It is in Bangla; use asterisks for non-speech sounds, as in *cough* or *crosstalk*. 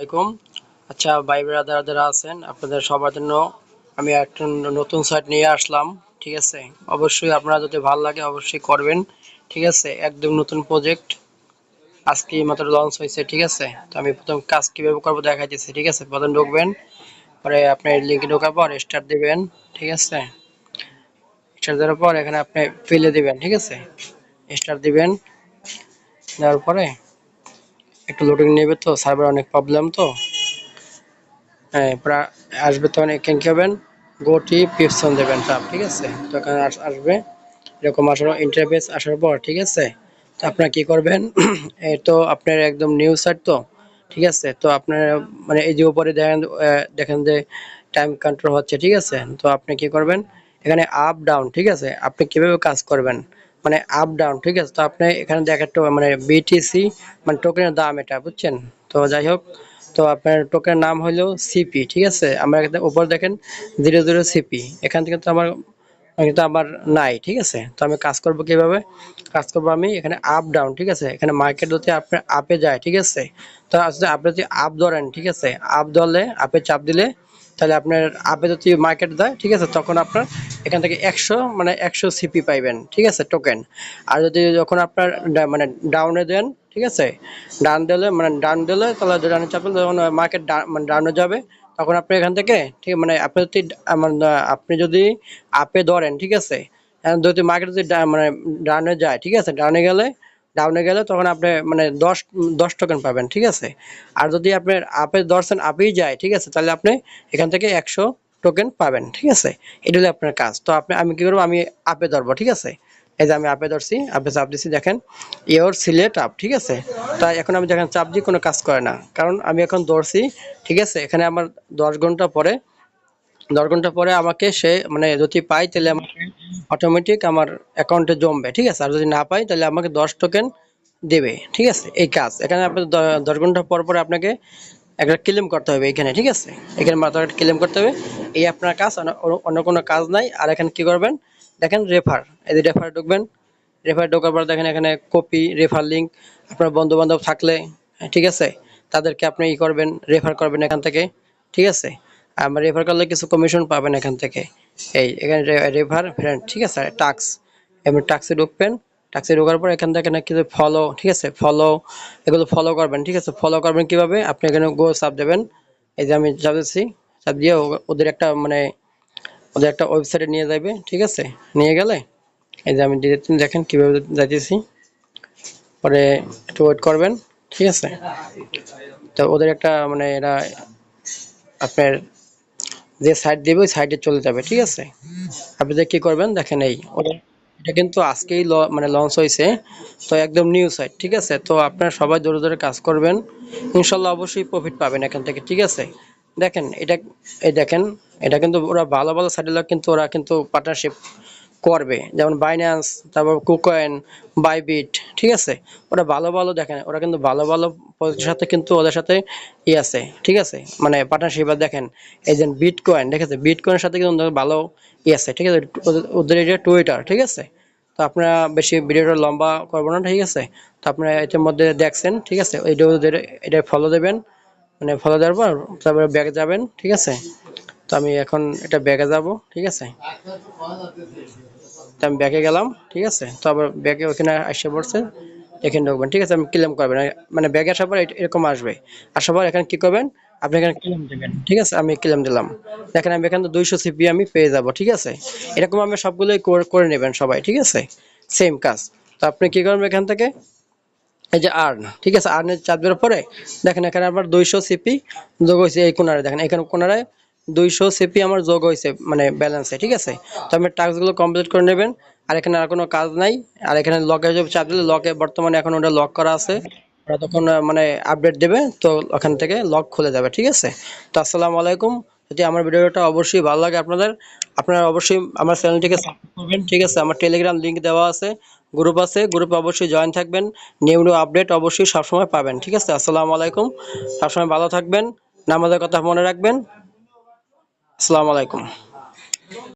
আলাইকুম। আচ্ছা ভাই ব্রাদার যারা আছেন, আপনাদের সবার জন্য আমি একটা নতুন সাইট নিয়ে আসলাম, ঠিক আছে? অবশ্যই আপনারা যদি ভালো লাগে অবশ্যই করবেন, ঠিক আছে? একদম নতুন প্রজেক্ট আজকে মাত্র লঞ্চ হয়েছে, ঠিক আছে? তো আমি প্রথম কাজ কীভাবে করব দেখা যাচ্ছে ঠিক আছে? প্রথম ঢুকবেন, পরে আপনি লিঙ্কে ঢোকার পর স্টার্ট দিবেন, ঠিক আছে? স্টার্ট দেওয়ার পর এখানে আপনি ফেলে দিবেন, ঠিক আছে? স্টার্ট দিবেন, দেওয়ার পরে একটু লোডিং নেবে তো সার্ভার অনেক প্রবলেম তো। হ্যাঁ আসবে তখন এখানে কি হবেন গোটি পিপসন দেবেন চাপ ঠিক আছে? তো এখানে আস- আসবে। এরকম আসার ইন্টারফেস আসার পর, ঠিক আছে? তো আপনারা কি করবেন? *clears throat* এই তো আপনার একদম নিউ সাইট তো, ঠিক আছে? তো আপনার মানে এই যে উপরে দেখেন দেখেন যে টাইম কন্ট্রোল হচ্ছে, ঠিক আছে? তো আপনি কি করবেন? এখানে আপ ডাউন ঠিক আছে? আপনি কীভাবে কাজ করবেন? মানে আপ ডাউন ঠিক আছে? তো আপনি এখানে দেখেন মানে বিটিসি মানে টোকেনের দাম এটা, বুঝছেন? তো যাই হোক, তো আপনার টোকেনের নাম হলো সিপি ঠিক আছে? আমরা উপর দেখেন জিরো জিরো সিপি এখান থেকে তো আমার কিন্তু আমার নাই, ঠিক আছে? তো আমি কাজ করব কীভাবে? কাজ করব আমি এখানে আপ ডাউন ঠিক আছে? এখানে মার্কেট যদি আপনার আপে যায়, ঠিক আছে? তো আসলে আপনি যদি আপ ধরেন, ঠিক আছে? আপ ধরলে আপে চাপ দিলে তাহলে আপনার আপে যদি মার্কেট দেয়, ঠিক আছে? তখন আপনার এখান থেকে একশো মানে একশো সিপি পাইবেন, ঠিক আছে? টোকেন আর যদি যখন আপনার মানে ডাউনে দেন, ঠিক আছে? ডাউন দিলে মানে ডাউন দিলে তাহলে ডাউনে চাপেন যখন মার্কেট মানে ডাউনে যাবে, তখন আপনি এখান থেকে, ঠিক মানে আপনি যদি আপনি যদি আপে ধরেন, ঠিক আছে? যদি মার্কেট যদি মানে ডাউনে যায়, ঠিক আছে? ডাউনে গেলে ডাউনে গেলে তখন আপনি মানে দশ দশ টোকেন পাবেন, ঠিক আছে? আর যদি আপনার আপে ধরছেন আপেই যায়, ঠিক আছে? তাহলে আপনি এখান থেকে একশো টোকেন পাবেন, ঠিক আছে? এটা হলো আপনার কাজ। তো আপনি, আমি কি করব? আমি আপে ধরবো, ঠিক আছে? এই যে আমি আপে ধরছি আপে চাপ দিচ্ছি দেখেন ইওর সিলেট আপ ঠিক আছে? তাই এখন আমি দেখেন চাপ দিই কোনো কাজ করে না। কারণ আমি এখন ধরছি, ঠিক আছে? এখানে আমার দশ ঘণ্টা পরে দশ ঘণ্টা পরে আমাকে সে মানে যদি পাই তাহলে আমাকে অটোমেটিক আমার অ্যাকাউন্টে জমবে, ঠিক আছে? আর যদি না পাই তাহলে আমাকে দশ টোকেন দেবে, ঠিক আছে? এই কাজ। এখানে আপনি দ- দশ ঘণ্টা পর পরে আপনাকে একটা ক্লেম করতে হবে এখানে, ঠিক আছে? এখানে মাত্র ক্লেম করতে হবে। এই আপনার কাজ, অন্য- কোনো কাজ নাই। আর এখানে কি করবেন? দেখেন রেফার এই যে রেফার ঢুকবেন। রেফার ঢোকার পর দেখেন এখানে কপি রেফার লিঙ্ক আপনার বন্ধু বান্ধব থাকলে, ঠিক আছে? তাদেরকে আপনি ই করবেন রেফার করবেন এখান থেকে, ঠিক আছে? আমার রেফার করলে কিছু কমিশন পাবেন এখান থেকে। এই, এখানে রেফার ফ্রেন্ড ঠিক আছে? টাক্স এমনি টাক্সে ঢুকবেন। টাক্সে ঢোকার পর এখান থেকে না কিছু ফলো ঠিক আছে? ফলো এগুলো ফলো করবেন, ঠিক আছে? ফলো করবেন কীভাবে? আপনি এখানে গো সাব দেবেন। এই যে আমি চাপ দিচ্ছি চাপ দিয়ে ওদের একটা মানে ওদের একটা ওয়েবসাইটে নিয়ে যাবে ঠিক আছে? নিয়ে গেলে, এই যে আমি দেখেন কীভাবে যাইতেছি। পরে একটু ওয়েট করবেন, ঠিক আছে? তো ওদের একটা মানে এরা আপনার যে সাইড দেবে, ওই সাইডে চলে যাবে, ঠিক আছে? আপনি যে কি করবেন, দেখেন এই এটা কিন্তু আজকেই মানে লঞ্চ হয়েছে, তো একদম নিউ সাইট ঠিক আছে? তো আপনারা সবাই জোরে জোরে কাজ করবেন, ইনশাল্লাহ অবশ্যই প্রফিট পাবেন এখান থেকে, ঠিক আছে? দেখেন, এটা, এই দেখেন, এটা কিন্তু ওরা ভালো ভালো সাইডের কিন্তু ওরা কিন্তু পার্টনারশিপ করবে। যেমন বাইন্যান্স তারপর কুকয়েন বাইবিট ঠিক আছে? ওরা ভালো ভালো দেখেন ওরা কিন্তু ভালো ভালো প্রজেক্টের সাথে কিন্তু ওদের সাথে ই আছে, ঠিক আছে? মানে পার্টনারশিপ দেখেন, এই যে বিটকয়েন ঠিক আছে? বিটকয়েনের সাথে কিন্তু ভালো ই আছে, ঠিক আছে? ওদের- এটা টুইটার ঠিক আছে? তো আপনারা বেশি ভিডিওটা লম্বা করব না, ঠিক আছে? তো আপনারা এটার মধ্যে দেখছেন, ঠিক আছে? এটা ওদের এটা ফলো দেবেন মানে ফলো দেওয়ার পর তারপরে ব্যাগে যাবেন, ঠিক আছে? তো আমি এখন এটা ব্যাগে যাব, ঠিক আছে? তো আমি ব্যাগে গেলাম, ঠিক আছে? তো আবার ব্যাগে ওখানে এসে পড়ছে এখানে ঢুকবেন, ঠিক আছে? আমি ক্লেম করবেন। মানে ব্যাগে আসার পর এরকম আসবে। আসার পর এখানে কি করবেন? আপনি এখানে ক্লেম দেবেন, ঠিক আছে? আমি ক্লেম দিলাম। দেখেন আমি এখানে দুইশো সিপি আমি পেয়ে যাব, ঠিক আছে? এরকম আমি সবগুলোই করে- করে নেবেন সবাই, ঠিক আছে? সেম কাজ। তো আপনি কি করবেন এখান থেকে? এই যে আর্ন, ঠিক আছে? আর্নের চাপ দেওয়ার পরে দেখেন এখানে আবার দুইশো সিপি যোগ হয়েছে এই কোনারে দেখেন এখানে কোনারে দুইশো সিপি আমার যোগ হয়েছে মানে ব্যালেন্সে ঠিক আছে? তো আপনি টাস্কগুলো কমপ্লিট করে নেবেন, আর এখানে আর কোনো কাজ নাই, আর এখানে লকে চাপ দিলে লকে বর্তমানে এখন ওটা লক করা আছে, ওরা তখন মানে আপডেট দেবে, তো ওখান থেকে লক খুলে যাবে, ঠিক আছে? তো আসসালামু আলাইকুম, যদি আমার ভিডিওটা অবশ্যই ভালো লাগে আপনাদের, আপনারা অবশ্যই আমার চ্যানেলটিকে সাবস্ক্রাইব করবেন, ঠিক আছে? আমার টেলিগ্রাম লিংক দেওয়া আছে গ্রুপ আছে গ্রুপে অবশ্যই জয়েন থাকবেন নিউ নিউ আপডেট অবশ্যই সবসময় পাবেন, ঠিক আছে? আসসালামু আলাইকুম, সবসময় ভালো থাকবেন, নামাজের কথা মনে রাখবেন আসসালামু আলাইকুম।